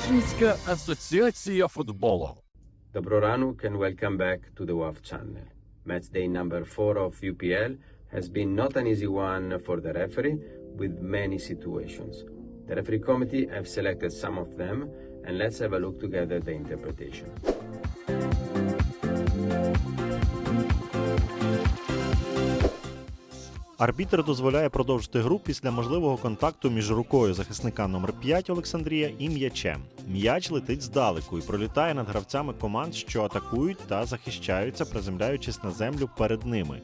Українська асоціація футболу. Доброго ранок and welcome back to the WAF channel. Match day number 4 of UPL has been not an easy one for the referee with many situations. The referee committee have selected some of them and let's have a look together the interpretation. Арбітр дозволяє продовжити гру після можливого контакту між рукою захисника номер 5 Олександрія і м'ячем. М'яч летить здалеку і пролітає над гравцями команд, що атакують та захищаються, приземляючись на землю перед ними.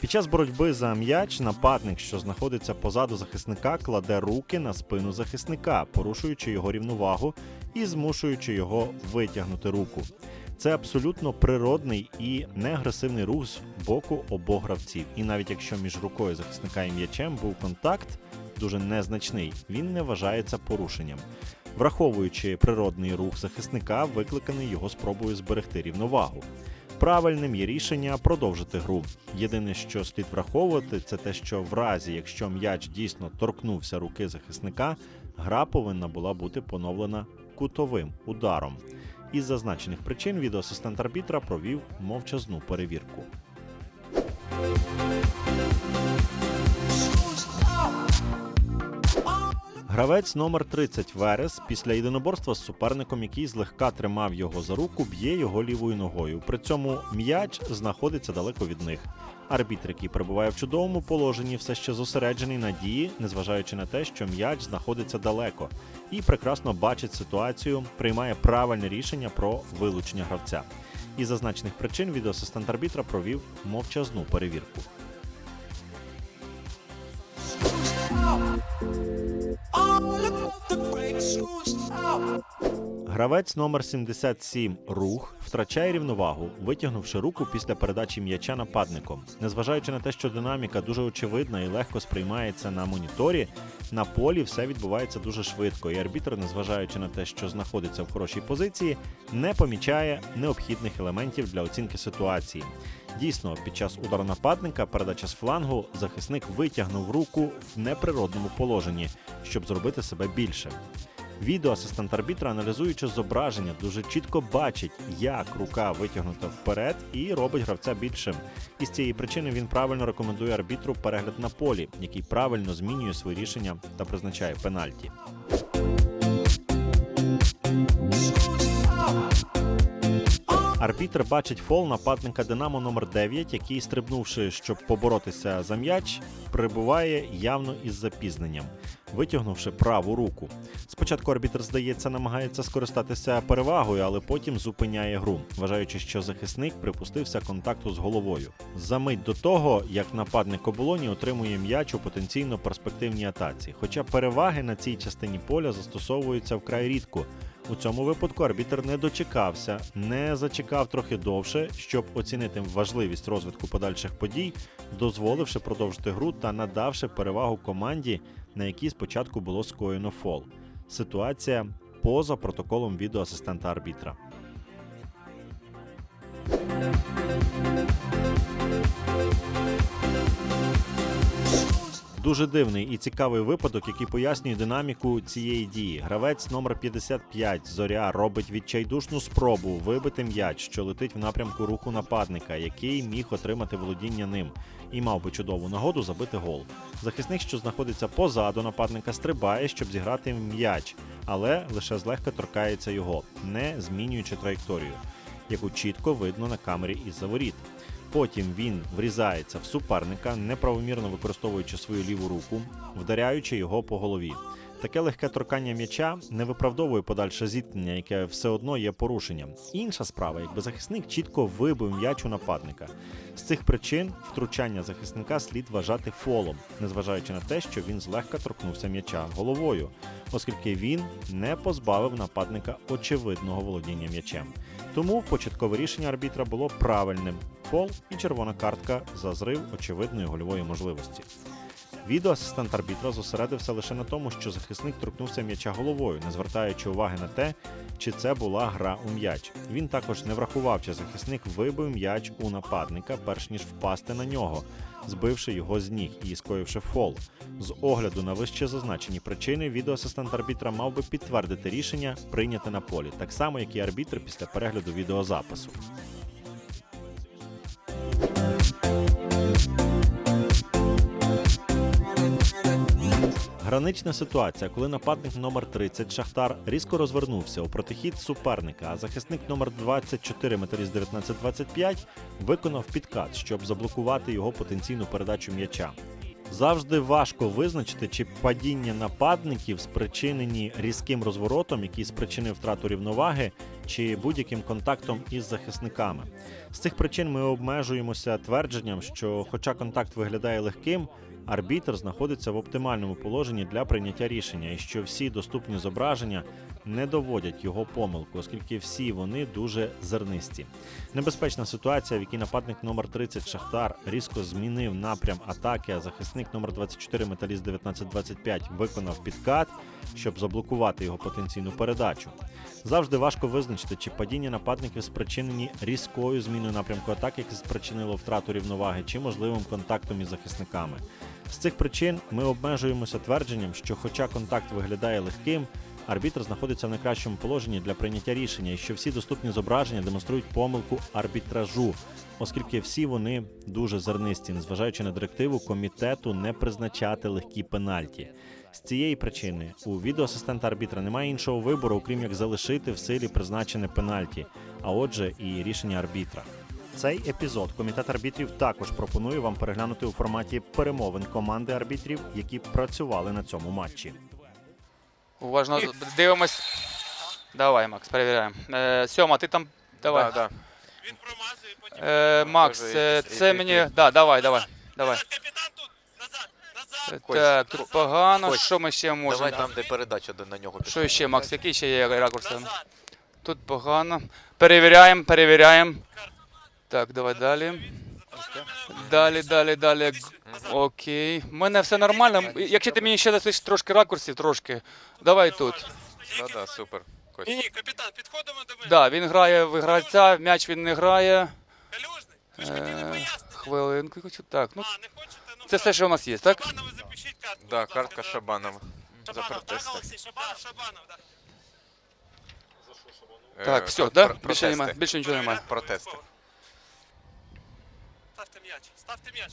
Під час боротьби за м'яч нападник, що знаходиться позаду захисника, кладе руки на спину захисника, порушуючи його рівновагу і змушуючи його витягнути руку. Це абсолютно природний і неагресивний рух з боку обох гравців. І навіть якщо між рукою захисника і м'ячем був контакт дуже незначний, він не вважається порушенням. Враховуючи природний рух захисника, викликаний його спробою зберегти рівновагу. Правильним є рішення продовжити гру. Єдине, що слід враховувати, це те, що в разі, якщо м'яч дійсно торкнувся руки захисника, гра повинна була бути поновлена кутовим ударом. Із зазначених причин відеоасистент арбітра провів мовчазну перевірку. Гравець номер 30 Верес після єдиноборства з суперником, який злегка тримав його за руку, б'є його лівою ногою. При цьому м'яч знаходиться далеко від них. Арбітр, який перебуває в чудовому положенні, все ще зосереджений на дії, незважаючи на те, що м'яч знаходиться далеко, і прекрасно бачить ситуацію, приймає правильне рішення про вилучення гравця. Із зазначених причин відеоасистент арбітра провів мовчазну перевірку. the brakes, screws up. Гравець номер 77 Рух втрачає рівновагу, витягнувши руку після передачі м'яча нападником. Незважаючи на те, що динаміка дуже очевидна і легко сприймається на моніторі, на полі все відбувається дуже швидко, і арбітр, незважаючи на те, що знаходиться в хорошій позиції, не помічає необхідних елементів для оцінки ситуації. Дійсно, під час удару нападника, передача з флангу, захисник витягнув руку в неприродному положенні, щоб зробити себе більше. Відеоасистент арбітра, аналізуючи зображення, дуже чітко бачить, як рука витягнута вперед і робить гравця більшим. І з цієї причини він правильно рекомендує арбітру перегляд на полі, який правильно змінює свої рішення та призначає пенальті. Арбітр бачить фол нападника Динамо номер 9 який, стрибнувши, щоб поборотися за м'яч, прибуває явно із запізненням, витягнувши праву руку. Спочатку арбітр, здається, намагається скористатися перевагою, але потім зупиняє гру, вважаючи, що захисник припустився контакту з головою. За мить до того, як нападник оболоні отримує м'яч у потенційно перспективній атаці. Хоча переваги на цій частині поля застосовуються вкрай рідко. У цьому випадку арбітер не дочекався, не зачекав трохи довше, щоб оцінити важливість розвитку подальших подій, дозволивши продовжити гру та надавши перевагу команді, на якій спочатку було скоєно фол. Ситуація поза протоколом відеоасистента арбітра. Дуже дивний і цікавий випадок, який пояснює динаміку цієї дії. Гравець номер 55 Зоря робить відчайдушну спробу вибити м'яч, що летить в напрямку руху нападника, який міг отримати володіння ним, і мав би чудову нагоду забити гол. Захисник, що знаходиться позаду нападника, стрибає, щоб зіграти м'яч, але лише злегка торкається його, не змінюючи траєкторію, яку чітко видно на камері із-за воріт. Потім він врізається в суперника, неправомірно використовуючи свою ліву руку, вдаряючи його по голові. Таке легке торкання м'яча не виправдовує подальше зіткнення, яке все одно є порушенням. Інша справа, якби захисник чітко вибив м'яч у нападника. З цих причин втручання захисника слід вважати фолом, незважаючи на те, що він злегка торкнувся м'яча головою, оскільки він не позбавив нападника очевидного володіння м'ячем. Тому початкове рішення арбітра було правильним фол і червона картка за зрив очевидної гольової можливості. Відеоасистент арбітра зосередився лише на тому, що захисник торкнувся м'яча головою, не звертаючи уваги на те, чи це була гра у м'яч. Він також не врахував, чи захисник вибив м'яч у нападника, перш ніж впасти на нього, збивши його з ніг і скоївши фол. З огляду на вище зазначені причини, відеоасистент арбітра мав би підтвердити рішення, прийняте на полі, так само як і арбітр після перегляду відеозапису. Гранична ситуація, коли нападник номер 30 Шахтар різко розвернувся у протихід суперника, а захисник номер 24 Металіст 1925 виконав підкат, щоб заблокувати його потенційну передачу м'яча. Завжди важко визначити, чи падіння нападників спричинені різким розворотом, який спричинив втрату рівноваги, чи будь-яким контактом із захисниками. З цих причин ми обмежуємося твердженням, що, хоча контакт виглядає легким, арбітр знаходиться в оптимальному положенні для прийняття рішення, і що всі доступні зображення не доводять його помилку, оскільки всі вони дуже зернисті. Небезпечна ситуація, в якій нападник номер 30 Шахтар різко змінив напрям атаки, а захисник номер 24 Металіст 1925 виконав підкат, щоб заблокувати його потенційну передачу. Завжди важко визначити, чи падіння нападників спричинені різкою зміною напрямку атаки, яке спричинило втрату рівноваги, чи можливим контактом із захисниками. З цих причин ми обмежуємося твердженням, що, хоча контакт виглядає легким, арбітр знаходиться в найкращому положенні для прийняття рішення, і що всі доступні зображення демонструють помилку арбітражу, оскільки всі вони дуже зернисті, незважаючи на директиву комітету не призначати легкі пенальті. З цієї причини у відеоасистента арбітра немає іншого вибору, окрім як залишити в силі призначене пенальті, а отже, і рішення арбітра. Цей епізод комітет арбітрів також пропонує вам переглянути у форматі перемовин команди арбітрів, які працювали на цьому матчі. Уважно дивимось. Давай, Макс, перевіряємо. Е, Сьома, ти там. Давай. Да, да. Е, Макс, е, це мені. Да, давай, давай. Давай. Капітан тут! Назад! Назад! Кость. Так, тут погано. Кость. Що ми ще можемо? Давай там, де передача до- на нього Що ще, Макс? Який ще є ракурс? Назад! Тут погано. Перевіряємо, перевіряємо. Так, давай далі. Далі, далі, далі. Окей. У мене все нормально. Якщо ти мені ще дасиш трошки ракурсів, трошки. Давай тут. Да, да, супер. Кость. Ні, ні, капітан, підходимо до мене. Да, він грає в гравця, м'яч він не грає. Калюжний, ви ж хотіли Е, пояснити. хвилинку. Так, ну А, не хочете? Ну, це все, що у нас є, так? Шабанову запишіть картку. Да, будь ласка, картка да. Шабанова. За Шабанов, так, протести. Олексій? Шабанов, Шабанов, так. Е, Так, все, про- да? про- Більше немає, більше нічого немає. Протести. Ставте м'яч, ставте м'яч.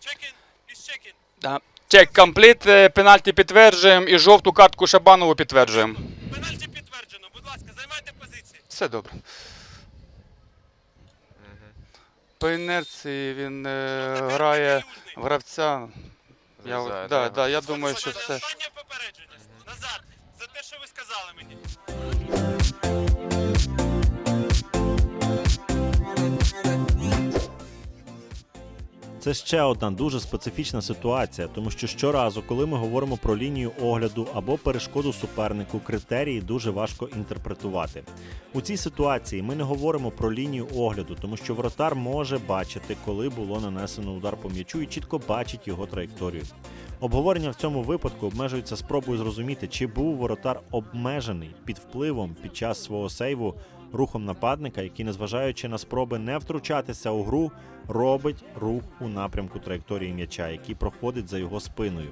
Чекін, із чекін. Да. Чек компліт, е, пенальті підтверджуємо і жовту картку Шабанову підтверджуємо. Пенальті підтверджено. Будь ласка, займайте позиції. Все добре. По інерції він е, грає в гравця. Я, да, да. да, я думаю, що все. Останнє попередження. Назад. За те, що ви сказали мені. Це ще одна дуже специфічна ситуація, тому що щоразу, коли ми говоримо про лінію огляду або перешкоду супернику, критерії дуже важко інтерпретувати. У цій ситуації ми не говоримо про лінію огляду, тому що воротар може бачити, коли було нанесено удар по м'ячу і чітко бачить його траєкторію. Обговорення в цьому випадку обмежується спробою зрозуміти, чи був воротар обмежений під впливом під час свого сейву рухом нападника, який, незважаючи на спроби не втручатися у гру, робить рух у напрямку траєкторії м'яча, який проходить за його спиною.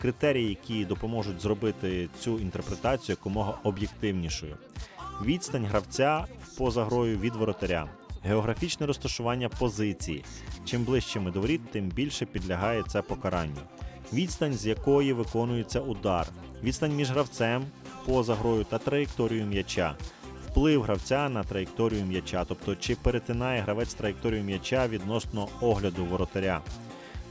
Критерії, які допоможуть зробити цю інтерпретацію якомога об'єктивнішою. Відстань гравця поза грою від воротаря, географічне розташування позиції. Чим ближче ми до воріт, тим більше підлягає це покаранню. Відстань, з якої виконується удар, відстань між гравцем поза грою та траєкторією м'яча, вплив гравця на траєкторію м'яча, тобто чи перетинає гравець траєкторію м'яча відносно огляду воротаря.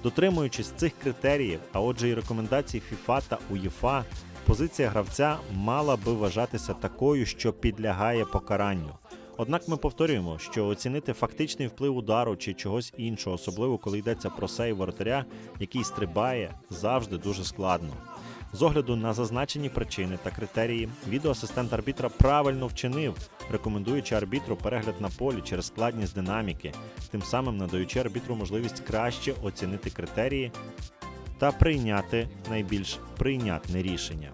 Дотримуючись цих критеріїв, а отже і рекомендацій FIFA та UEFA, позиція гравця мала би вважатися такою, що підлягає покаранню. Однак ми повторюємо, що оцінити фактичний вплив удару чи чогось іншого, особливо коли йдеться про сейв воротаря, який стрибає, завжди дуже складно. З огляду на зазначені причини та критерії, відеоасистент арбітра правильно вчинив, рекомендуючи арбітру перегляд на полі через складність динаміки, тим самим надаючи арбітру можливість краще оцінити критерії та прийняти найбільш прийнятне рішення.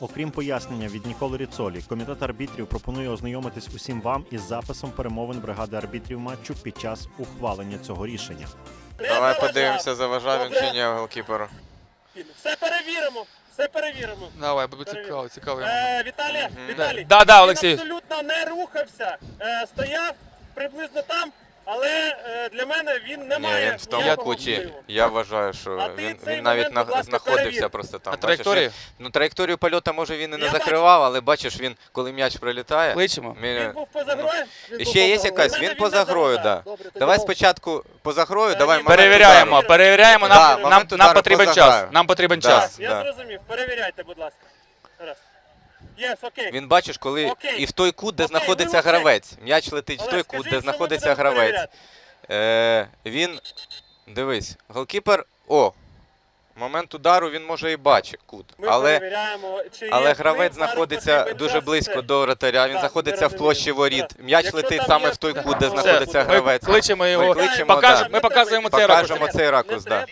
Окрім пояснення від Ніколи Ріцолі, комітет арбітрів пропонує ознайомитись усім вам із записом перемовин бригади арбітрів матчу під час ухвалення цього рішення. Давай подивимося, заважав він чи ні голкіперу. Все перевіримо, все перевіримо. Давай, буде цікаво, цікаво. Е, Віталій, Віталій. Да, да, він Олексій. абсолютно не рухався. Е, стояв приблизно там, але е, для мене він не Ні, має він в тому ніякого куті. впливу. Я вважаю, що А ти він, цей він навіть момент, на- будь ласка, знаходився перевір. просто там. На Бачиш, траєкторії? він- Ну, траєкторію польоту, може, він і не Я закривав, але бачиш, він, коли м'яч прилітає. Кличемо. він- Він був поза грою. І ще є якась, він поза грою, так. Да. Давай спочатку поза грою, Та давай ні, момент Перевіряємо, удару. перевіряємо. Да, Нам, нам, момент нам удару потрібен поза час. Нам потрібен час. Я Да. зрозумів, перевіряйте, будь ласка. Раз. Він бачиш, коли і в той кут, де знаходиться гравець. М'яч летить в той кут, де знаходиться гравець. Е, він. Дивись, голкіпер. О! Момент удару він може і бачить кут. Ми Але, чи але гравець знаходиться дуже близько до вратаря. Він Так, знаходиться в площі воріт. М'яч Якщо летить саме є в той кут, де знаходиться все. Ми гравець. кличемо його, Ми кличемо, покажемо, да. ми показуємо цей Покажемо цей ракурс, да.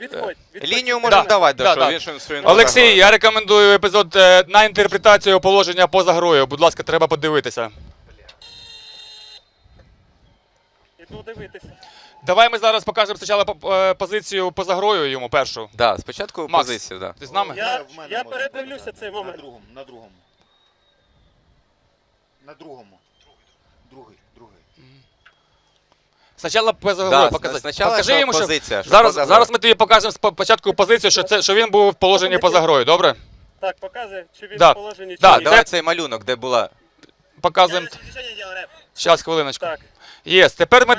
Відходь, відходь. Лінію можемо Да, давати, да, да, що да. він що він- Олексій, я рекомендую епізод е, на інтерпретацію положення поза грою. Будь ласка, треба подивитися. Іду дивитися. Давай ми зараз покажемо спочатку е, позицію поза грою йому першу. Да, спочатку Макс. позицію, да. Ти з нами? Я, в мене я може передивлюся бути. цей На другому, на другому. На другому. Другий, другий. Спочатку Да, показати. спочатку Покажи йому, що позиція, що зараз, зараз ми тобі покажемо спочатку позицію, що це що він був в положенні поза грою. Добре? Так, показує, чи він Да. в положенні, чи Да, ні. Давай це- цей малюнок, де була. Показуємо. Зараз, хвилиночку. Так. Єс, тепер ми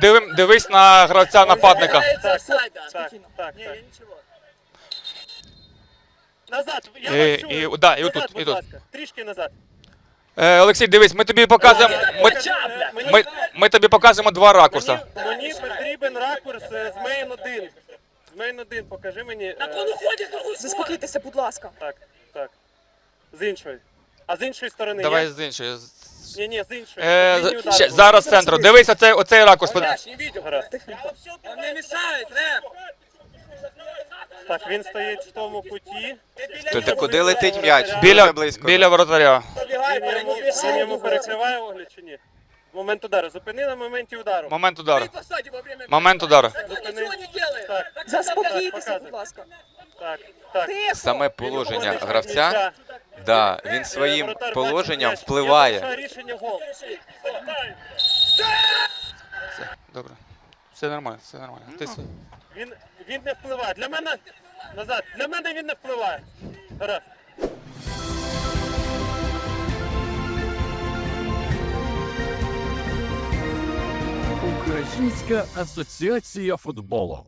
дивим, дивись на гравця нападника. Так, так, так, так. Назад, я І- вас чую. і- да, і Назад, отут, і будь тут. ласка. Трішки назад. Е, Олексій, дивись, ми тобі показуємо. Ми, ми, ми тобі покажемо два ракурси. Мені, мені потрібен ракурс е, з мейн 1. З мейн 1 покажи мені. е, Заспокійтеся, будь ласка. Так, так. З іншої. А з іншої сторони Давай з іншої. Ні, ні, з іншої. Е, Лінію з- ще, зараз центру. Дивись оцей, оцей ракурс. Гаразд. Не мішають, Так, він стоїть в тому куті. Туди, куди летить м'яч? Біля, Дуже близько. біля воротаря. Він йому, він йому перекриває огляд чи ні? Момент удару. Зупини на моменті удару. Момент удару. Момент удару. Зупини. Так, Заспокійтеся, будь ласка. так, так. Саме положення гравця, да, він своїм положенням впливає. Рішення гол. Все, добре. Все нормально, все нормально. Ти с- Він, він не впливає. Для мене назад. Для мене він не впливає. Гаразд. Українська асоціація футболу.